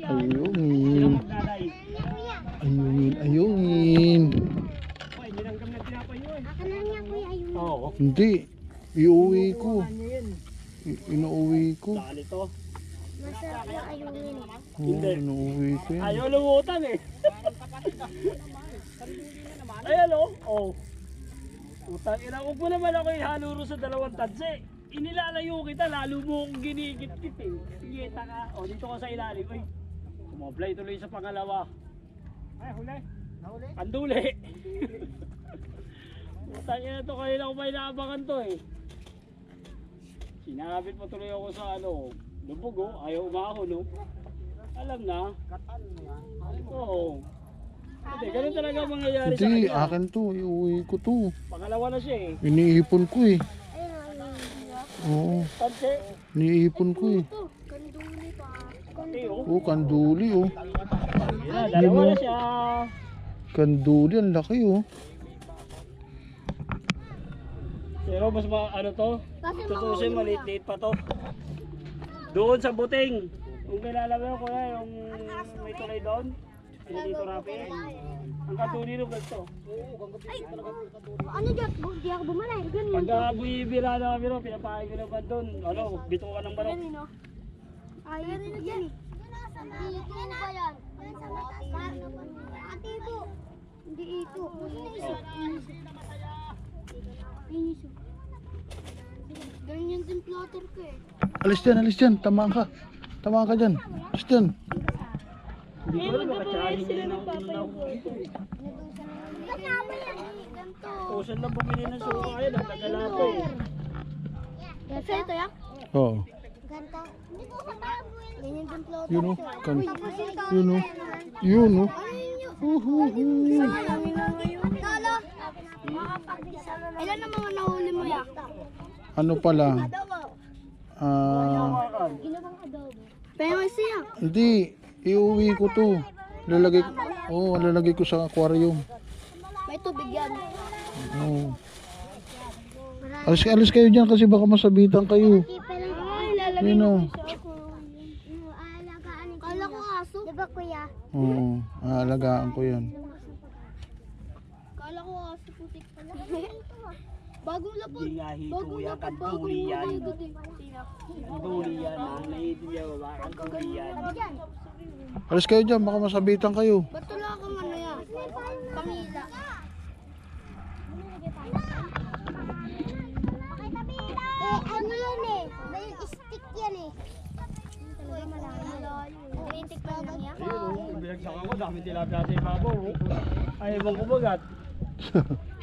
Ayungin. Ayungin, ayungin. Eh. Oo. Hindi. Iuwi ko. I- inuuwi ko. Dali to. Masarap yung ayungin. Oo, inuuwi ko yan. Ayaw lumutan eh. Ayan o. Oh. Utang ina, huwag mo naman ako ihaluro sa dalawang tadse. Inilalayo kita, lalo mo akong ginigit-git eh. Sige, taka. O, dito ka sa ilalim. Ay, sumablay tuloy sa pangalawa. Ay, huli. Nahuli? Panduli. Utang ina to, kanina ko may naabangan to eh. Sinabit mo tuloy ako sa ano, lubog oh, ayaw umahon oh. Alam na. Oo. Hindi, ganun talaga ang mangyayari sa Hindi, kanya. akin to. Iuwi ko to. Pangalawa na siya eh. Iniipon ko eh. Ayun ayun. Oo, Tanse. iniipon ko eh. Ito, kanduli pa. Pati oh. Kanduli oh. Dalawa na siya. Kanduli, ang laki oh. Pero mas ma, ano to? Tutusin, maliit-liit pa to. Doon sa buting. Kung kilala mo kuya, yung may tulay doon. Dito rapi. Ang katuli nung ganito. Ano dyan? Di ako bumalay. Ganun. Pagka buibira na kami ro, pinapakain ko naman doon. Ano, bito ka ng. Ganun no? Yan eh. Ito ba yan? Ate ito. Hindi ito. Iniso. Ganyan din plotter ko eh. Alis dyan, alis dyan. Tamaan ka. Tamaan ka dyan. Alis dyan. Hindi ko nila na ako dito eh. Kasama yan eh. Ganito. Tusan lang bumili ng suka yan, ang tagalapa eh. Kasi ito yan? Oo. Ganito. Hindi ko kasama Yun oh. ko. Kan yun oh. Yun oh. Uhuhu. Lolo. Ilan ang mga nahuli mo ya? Ano pala? Ah. Pero siya. hindi. Iuwi ko to. Lalagay ko. Oo, lalagay ko sa aquarium. May tubig yan. Oo. Alis, alis kayo dyan kasi baka masabitan kayo. Ay, lalagay Yun oh. Kala ko aso. Diba kuya? Oo, aalagaan ko yan. Kala ko aso putik pala. Bagong lapot. Hindi nga hito Bagong yan, kanduli Bagong yan. lapot. Sino? Kanduli yan, mo ba? Kanduli yan. Alis kayo dyan, baka masabitan kayo. Ba't wala kang ano yan? Pangila. Eh, ano yan eh? May stick yan eh. Talaga malayo. Tinitikman lang yan? Ayun binagsak ako, dami tilapia sa ibabaw. Ay, ibang kumagat.